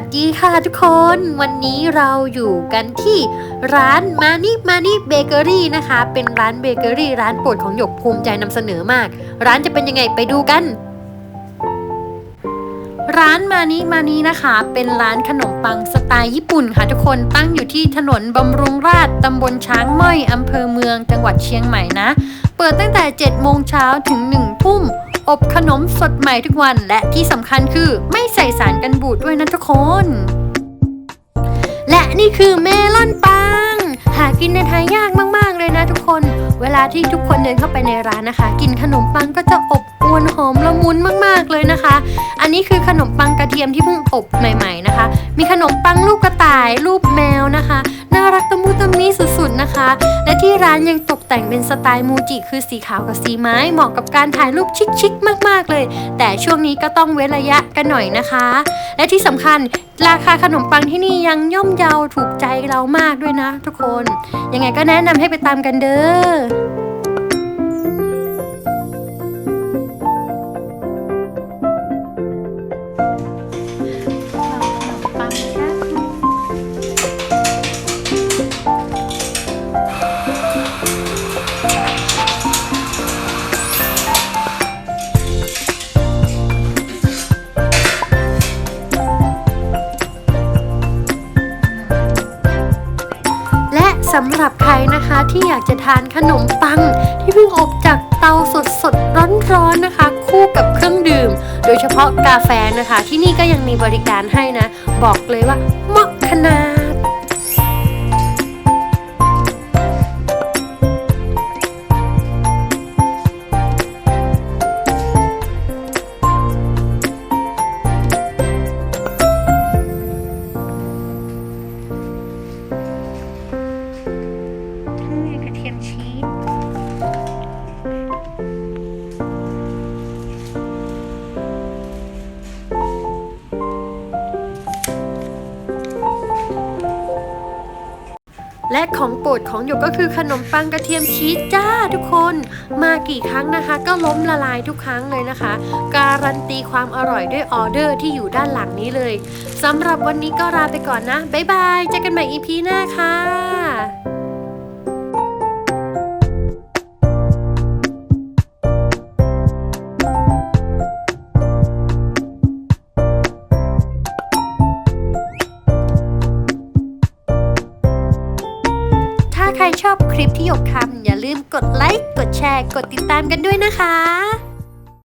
สดีค่ะทุกคนวันนี้เราอยู่กันที่ร้านมานิมานิเบเกอรี่นะคะ เป็นร้านเบเกอรี่ร้านโปรดของหยกภูมิใจนำเสนอมาก ร้านจะเป็นยังไงไปดูกัน ร้านมานิมานินะคะ เป็นร้านขนมปังสไตล์ญี่ปุ่นค่ะทุกคนตั้งอยู่ที่ถนนบำรุงราษฎร์ตำบลช้างม้อยอำเภอเมืองจังหวัดเชียงใหม่นะ เปิดตั้งแต่7โมงเช้าถึง1ทุ่ม อบขนมสดใหม่ทุกวัน และที่สำคัญคือไม่ใส่สารกันบูดด้วยนะทุกคน และนี่คือเมลอนปัง หากินในไทยยากมากๆเลยนะทุกคน เวลาที่ทุกคนเดินเข้าไปในร้านนะคะ กินขนมปังก็จะอบอวนหอมละมุนมากๆเลยนะคะ อันนี้คือขนมปังกระเทียมที่เพิ่งอบใหม่ ๆนะคะ มีขนมปังรูปกระต่ายรูปแมวนะคะน่ารักตะ มี่สุดๆนะคะ และที่ร้านยังตกแต่งเป็นสไตล์มูจิคือสีขาวกับสีไม้เหมาะกับการถ่ายรูปชิคๆมากๆเลย แต่ช่วงนี้ก็ต้องเว้นระยะกันหน่อยนะคะ และที่สำคัญราคาขนมปังที่นี่ยังย่อมเยาถูกใจเรามากด้วยนะ ทุกคน ยังไงก็แนะนำให้ไปตามกันเด้อ สำหรับใครนะคะที่อยากจะทานขนมปัง ที่เพิ่งอบจากเตาสดสดร้อนร้อนๆนะคะ คู่กับเครื่องดื่ม โดยเฉพาะกาแฟนะคะ ที่นี่ก็ยังมีบริการให้นะ บอกเลยว่าเหมาะขนาด และของโปรดของหยกก็คือขนมปังกระเทียมชีสจ้าทุกคน มากี่ครั้งนะคะ ก็ล้มละลายทุกครั้งเลยนะคะ การันตีความอร่อยด้วยออเดอร์ที่อยู่ด้านหลังนี้เลยสำหรับวันนี้ก็ลาไปก่อนนะบ๊ายบายเจอกันใหม่ EP หน้าค่ะ ชอบคลิปที่หยกทำอย่าลืมกดไลค์ กดแชร์ กดติดตามกันด้วยนะคะ